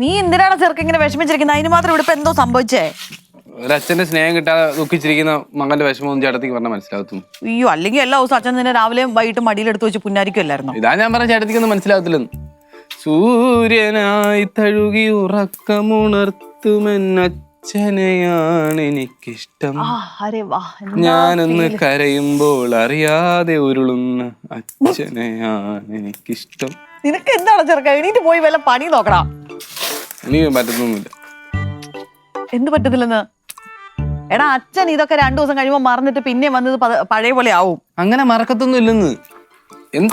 നീ എന്തിനാണ് ചെറുക്ക ഇങ്ങനെ വിഷമിച്ചിരിക്കുന്നത്? അതിന് മാത്രം ഇവിടെ ഇപ്പൊ എന്തോ സംഭവിച്ചേ? ഒരച്ഛന്റെ സ്നേഹം കിട്ടാതെ ദുഃഖിച്ചിരിക്കുന്ന മകന്റെ വിഷമം ചേട്ടത്തിക്ക് പറഞ്ഞാൽ മനസ്സിലാകത്തും അയ്യോ അല്ലെങ്കിൽ എല്ലാ ദിവസവും അച്ഛൻ നിന്നെ രാവിലെയും വൈകിട്ടും മടിയിലെടുത്ത് വെച്ച് പുന്നാരിക്കുമല്ലായിരുന്നു ഇതാ ഞാൻ പറഞ്ഞ ചേട്ടത്തിക്കൊന്നും മനസ്സിലാകത്തില്ലെന്ന് സൂര്യനായി തഴുകി ഉറക്കമുണർത്തുമെന്നച്ഛനെയാണ് എനിക്കിഷ്ടം. ഞാനൊന്ന് കരയുമ്പോൾ അറിയാതെ ഉരുളുന്ന അച്ഛനെയാണ് എനിക്കിഷ്ടം. നിനക്ക് എന്താണ് ചെറുക്ക എണീറ്റ് പോയി വല്ല പണി നോക്കടാ. എനിക്ക് പറ്റത്തൊന്നുമില്ല. എന്ത് പറ്റത്തില്ലെന്ന്? എടാ അച്ഛൻ ഇതൊക്കെ രണ്ടു ദിവസം കഴിയുമ്പോൾ മറന്നിട്ട് പിന്നെ വന്നത് പത- പഴയ പോലെ ആവും. അങ്ങനെ മറക്കത്തൊന്നും ഇല്ലെന്ന്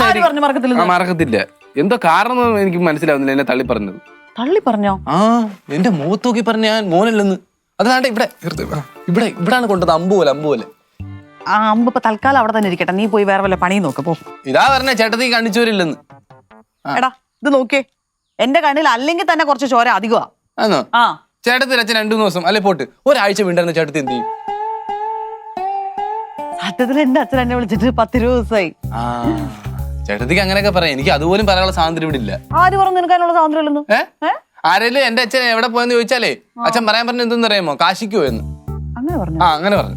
ആര് പറഞ്ഞു മറക്കത്തില്ലെന്ന്? ആ മറക്കത്തില്ല. എന്തോ കാരണം എനിക്ക് മനസ്സിലാവുന്നില്ല എന്നെ തള്ളി പറഞ്ഞത്. തള്ളി പറഞ്ഞോ? ആ എന്റെ മുഖത്ത് നോക്കി പറഞ്ഞ ഞാൻ മോനല്ലെന്ന്. അതാണ്ട് ഇവിടെ ആ, ഇവിടെ ഇവിടാണ് കൊണ്ടത് അമ്പു പോലെ അമ്പു പോലെ. ആ അമ്പ് ഇപ്പൊ തൽക്കാലം അവിടെ തന്നെ ഇരിക്കട്ടെ. നീ പോയി വേറെ വല്ല പണി നോക്ക് പോ. ഇതാ പറഞ്ഞ ചേട്ടത്തി കാണിച്ചവരില്ലെന്ന്. എടാ ഇത് നോക്കിയേ. എന്റെ കണ്ണിൽ അല്ലെങ്കിൽ തന്നെ കുറച്ച് ചോര അധികമാ. ചേട്ടത്തിൽ ആ. ചേട്ടത്തി അച്ഛൻ രണ്ടു മൂന്ന് ദിവസം. അല്ലെ പോട്ട്. ഒരാഴ്ച വീണ്ടെന്ന് ചേട്ടത്തി എന്ത് ചെയ്യും? സത്യത്തിൽ എന്റെ അച്ഛൻ എന്നെ വിളിച്ചിട്ട് പത്തിരുപത് ദിവസമായി. ആ. ചേട്ടത്തിക്ക് അങ്ങനെയൊക്കെ പറയാം. എനിക്ക് അതുപോലും പറയാനുള്ള സ്വാതന്ത്ര്യം ഇവിടെ ഇല്ല. ആര് പറഞ്ഞു നിനക്കാനുള്ള സ്വാതന്ത്ര്യം ഇല്ലെന്ന്? ഏ? ആരെങ്കിലും എന്റെ അച്ഛൻ എവിടെ പോയെന്ന് ചോദിച്ചാലേ അച്ഛൻ പറയാൻ പറഞ്ഞ എന്തെന്ന് അറിയാമോ? കാശിക്ക് പോയെന്ന് അങ്ങനെ പറഞ്ഞു? ആ അങ്ങനെ പറഞ്ഞു.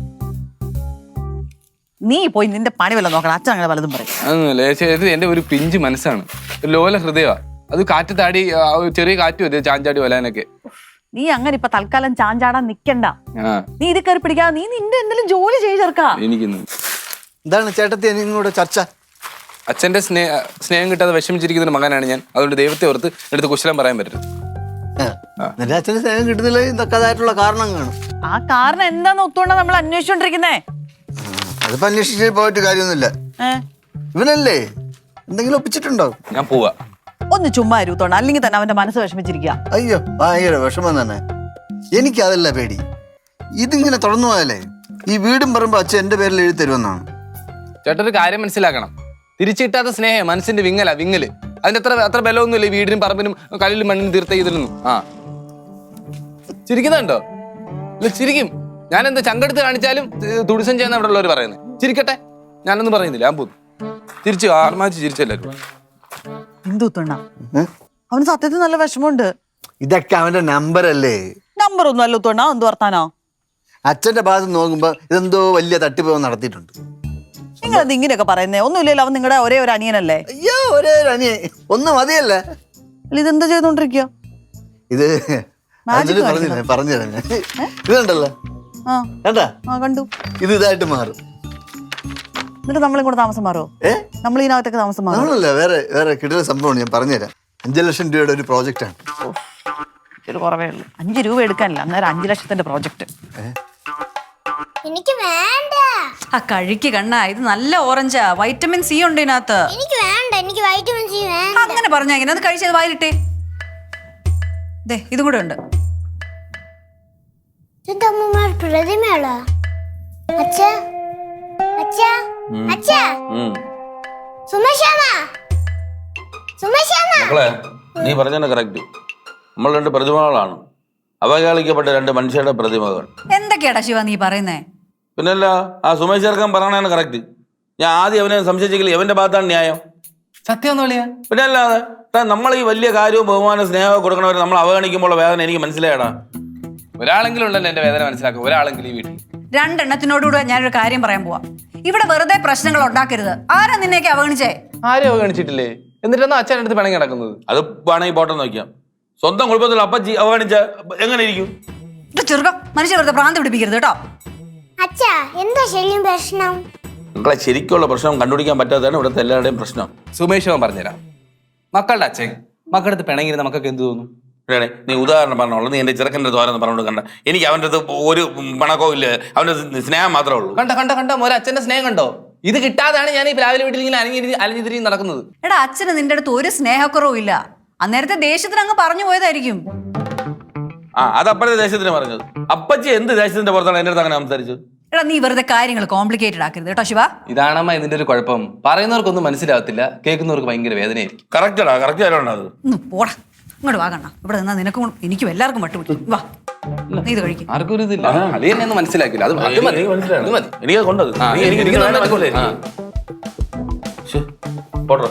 നീ പോയി നിന്റെ പണി വല്ല നോക്കണം. അച്ഛൻ അങ്ങനെ പലതും പറയും. അതൊന്നുമില്ല. ചേച്ചി എന്റെ ഒരു പിഞ്ച് മനസ്സാണ്. ഒരു ലോല ഹൃദയമാ അത് കാറ്റ് താടി ഒരു ചെറിയ കാറ്റ് വരും ചാഞ്ചാടി വലാനൊക്കെ നീ അങ്ങനെ ഇപ്പൊ തൽക്കാലം ചാഞ്ചാടാൻ നിക്കണ്ട. നീ ഇത് കയറി പിടിക്കാ. നീ നിന്റെ എന്തെങ്കിലും ജോലി ചെയ്ത് ചേർക്കാ. എനിക്ക് എന്താണ് ചേട്ടത്തി നിങ്ങളുടെ ചർച്ച. അച്ഛന്റെ സ്നേഹ സ്നേഹം കിട്ടാതെ വിഷമിച്ചിരിക്കുന്ന ഒരു മകനാണ് ഞാൻ. അതുകൊണ്ട് ദൈവത്തെ ഓർത്ത് എടുത്ത് കുശലം പറയാൻ പറ്റരുത്. നിന്റെ അച്ഛന് സ്നേഹം കിട്ടുന്നില്ല ഇതൊക്കെതായിട്ടുള്ള കാരണം കാണും. ആ കാരണം എന്താന്ന് ഒത്തുകൊണ്ടാ നമ്മൾ അന്വേഷിച്ചോണ്ടിരിക്കുന്നേ? അതിപ്പോ അന്വേഷിച്ചിട്ട് പോയിട്ട് കാര്യമൊന്നുമില്ല. ഇവനല്ലേ? എന്തെങ്കിലും ഒപ്പിച്ചിട്ടുണ്ടോ? ഞാൻ പോവാ. ഒന്ന് ചുമ്മാ രൂത്തോണം അല്ലെങ്കിൽ തന്നെ അവന്റെ മനസ്സ് വിഷമിച്ചിരിക്കുക. അയ്യോ ഭയങ്കര വിഷമം തന്നെ. എനിക്കതല്ല പേടി. ഇതിങ്ങനെ തുടർന്നു പോയാലേ ഈ വീടും പറയുമ്പോ അച്ഛൻ എന്റെ പേരിൽ എഴുതി തരുമെന്നാണ്. ചേട്ടൊരു കാര്യം മനസ്സിലാക്കണം. തിരിച്ചിട്ടാത്ത സ്നേഹം മനസ്സിന്റെ വിങ്ങല വിങ്ങൽ. അതിന്റെ അത്ര അത്ര ബലമൊന്നുമില്ല ഈ വീടിനും പറമ്പിനും കല്ലിലും മണ്ണിനും തീർത്ത ഇതിലൊന്നും ആ. ചിരിക്കുന്നുണ്ടോ? ഇല്ല ചിരിക്കും. ഞാൻ എന്താ ചങ്കെടുത്ത് കാണിച്ചാലും തുടിസം ചെയ്യുന്ന അവിടെ ഉള്ളവർ പറയുന്നത് ചിരിക്കട്ടെ. ഞാനൊന്നും പറയുന്നില്ല ഞാൻ പോകുന്നു തിരിച്ചു ആർമാച്ച് ചിരിച്ചല്ലാരും അവന് സത്യത്തിൽ നല്ല വിഷമമുണ്ട്. ഇതൊക്കെ അവന്റെ നമ്പർ അല്ലേ? നമ്പർ ഒന്നും അല്ല ഉത്തണ്ണ എന്ത് വർത്താനോ? അച്ഛന്റെ ഭാഗത്ത് നോക്കുമ്പോ ഇതെന്തോ വലിയ തട്ടിപ്പ് നടത്തിയിട്ടുണ്ട്. നിങ്ങൾ എന്ത് ഇങ്ങനെയൊക്കെ പറയുന്നേ? ഒന്നുമില്ലല്ലോ അവൻ നിങ്ങളുടെ ഒരേ ഒരു അനിയനല്ലേ? അയ്യോ ഒരേ ഒരു അനിയൻ. ഒന്നും മതിയല്ല? ഇതെന്താ ചെയ്തോണ്ടിരിക്കുക ഇത് പറഞ്ഞു പറഞ്ഞില്ല? പറഞ്ഞു തരാം ഞാൻ ഇതുണ്ടല്ലോ. കണ്ടു. ഇത് ഇതായിട്ട് മാറും. എന്നിട്ട് നമ്മളും കൂടെ താമസം മാറോ നമ്മൾ ഇതിനകത്തൊക്കെ താമസം മാറും നമ്മളല്ല വേറെ വേറെ കിട്ടുന്ന സംഭവമാണ് ഞാൻ പറഞ്ഞുതരാം. അഞ്ചു ലക്ഷം രൂപയുടെ ഒരു പ്രോജക്റ്റ് ആണ്. ഒരു കുറവേ ഉള്ളൂ. അഞ്ച് രൂപ എടുക്കാനില്ല അന്നേരം അഞ്ച് ലക്ഷത്തിന്റെ പ്രോജക്റ്റ് എനിക്ക് വേണ്ട. ആ കഴിക്ക് കണ്ണ ഇത് നല്ല ഓറഞ്ചാ. വൈറ്റമിൻ സി ഉണ്ട് ഇതിനകത്ത്. എനിക്ക് വേണ്ട എനിക്ക് വൈറ്റമിൻ സി വേണ്ട. അങ്ങനെ പറഞ്ഞാ ഇങ്ങനെ അത് കഴിച്ചത് വായിലിട്ടേ. ദേ ഇതും കൂടെ ഉണ്ട്. ഇതെന്താ അമ്മൂമ്മ പ്രതിമയുള്ള അച്ഛ മക്കളെ നീ പറഞ്ഞത് കറക്റ്റ് നമ്മൾ രണ്ട് പ്രതിമകളാണ്. അവഹേളിക്കപ്പെട്ട രണ്ട് മനുഷ്യരുടെ പ്രതിമകൾ. എന്തൊക്കെയാടാ ശിവ നീ പറയുന്നേ? പിന്നല്ല ആ സുമേഷ് ചേർക്കാൻ പറയണതാണ് കറക്റ്റ് ഞാൻ ആദ്യം അവനെ സംശയിച്ചെങ്കിൽ എവന്റെ ഭാഗത്താണ് ന്യായം. സത്യം പിന്നെ അല്ലാതെ നമ്മൾ ഈ വലിയ കാര്യവും ബഹുമാന സ്നേഹവും കൊടുക്കണവരെ നമ്മൾ അവഗണിക്കുമ്പോൾ വേദന എനിക്ക് മനസ്സിലായടാ. ഒരാളെങ്കിലും ഉണ്ടല്ലോ എന്റെ വേദന മനസ്സിലാക്കുക ഒരാളെങ്കിലും ഈ വീട്ടിൽ. രണ്ടെണ്ണത്തിനോടുകൂടെ ഞാനൊരു കാര്യം പറയാൻ പോവാ. ഇവിടെ വെറുതെ പ്രശ്നങ്ങൾ ഉണ്ടാക്കരുത്. ആരാ നിന്നെയൊക്കെ അവഗണിച്ചേ? ആരെ അവഗണിച്ചിട്ടില്ലേ? എന്നിട്ടാണ് അച്ഛൻ അടുത്ത് പിണങ്ങി നടക്കുന്നത്? അത് വേണമെങ്കിൽ പോട്ടെ നോക്കിയാം സ്വന്തം കുടുംബത്തിൽ അപ്പച്ചി അവഗണിച്ച എങ്ങനെ ഇരിക്കും? ഇത് ചെറുക്കം മനുഷ്യ വെറുതെ ഭ്രാന്ത് പിടിപ്പിക്കരുത് കേട്ടോ. അച്ഛാ എന്താ ശല്യം പ്രശ്നം? മക്കളെ ശരിക്കുള്ള പ്രശ്നം കണ്ടുപിടിക്കാൻ പറ്റാത്തതാണ് ഇവിടുത്തെ എല്ലാവരുടെയും പ്രശ്നം. സുമേഷ് അവൻ പറഞ്ഞുതരാം. മക്കളുടെ അച്ഛൻ മക്കളുടെ അടുത്ത് പിണങ്ങിയിരുന്ന മക്കൾക്ക് എന്ത് തോന്നും? ഇടേ, നീ ഉദാഹരണം പറഞ്ഞോളൂ. നീ എന്റെ ചെറുക്കന്റെ ദ്വാരം പറഞ്ഞോണ്ട് കണ്ട എനിക്ക് അവന്റെ അടുത്ത് ഒരു പണക്കോ ഇല്ല? അവന്റെ സ്നേഹം മാത്രമേ ഉള്ളൂ. കണ്ട കണ്ട കണ്ട? മോരെ അച്ഛന്റെ സ്നേഹം കണ്ടോ? ഇത് കിട്ടാതാണ് ഞാൻ ഈ രാവിലെ വീട്ടിൽ ഇങ്ങനെ അലഞ്ഞിരി അലഞ്ഞിതിരി നടക്കുന്നത്. എടാ അച്ഛന് നിന്റെ അടുത്ത് ഒരു സ്നേഹക്കുറവും ഇല്ല. അന്നേരത്തെ ദേഷ്യത്തിന് അങ്ങ് പറഞ്ഞു പോയതായിരിക്കും. ആ അത് അപ്പോഴത്തെ ദേശത്തിന് പറഞ്ഞത്. അപ്പച്ചി എന്ത് ദേശത്തിന്റെ പുറത്താണ് എന്റെ അടുത്ത് അങ്ങനെ സംസാരിച്ചത്? എടാ നീ വെറുതെ കാര്യങ്ങൾ കോംപ്ലിക്കേറ്റഡ് ആക്കരുത് കേട്ടോ ശിവ. ഇതാണമ്മ ഇതിന്റെ ഒരു കുഴപ്പം. പറയുന്നവർക്കൊന്നും മനസ്സിലാവത്തില്ല കേൾക്കുന്നവർക്ക് ഭയങ്കര വേദനയായിരിക്കും. കറക്റ്റടാ കറക്റ്റ് ആയിട്ടാണ് അത്. ഒന്ന് പോടാ. ഇങ്ങോട്ട് വാ കണ്ണ. ഇവിടെ നിന്നാ നിനക്കും എനിക്കും എല്ലാവർക്കും വട്ടുപിടിക്കും വാ. നീ ഇത് കഴിക്കും. ആർക്കും ഒരു ഇതില്ല. അത് ഒന്നും മനസ്സിലാക്കില്ല അത് അത് മതി. അത് മതി. എനിക്ക് കൊണ്ടത്. ആ, നീ എനിക്ക് എനിക്ക് എനിക്ക് നന്നായിട്ട് മനസ്സിലായി ആ. ശ്ശെ, പോട്ടെ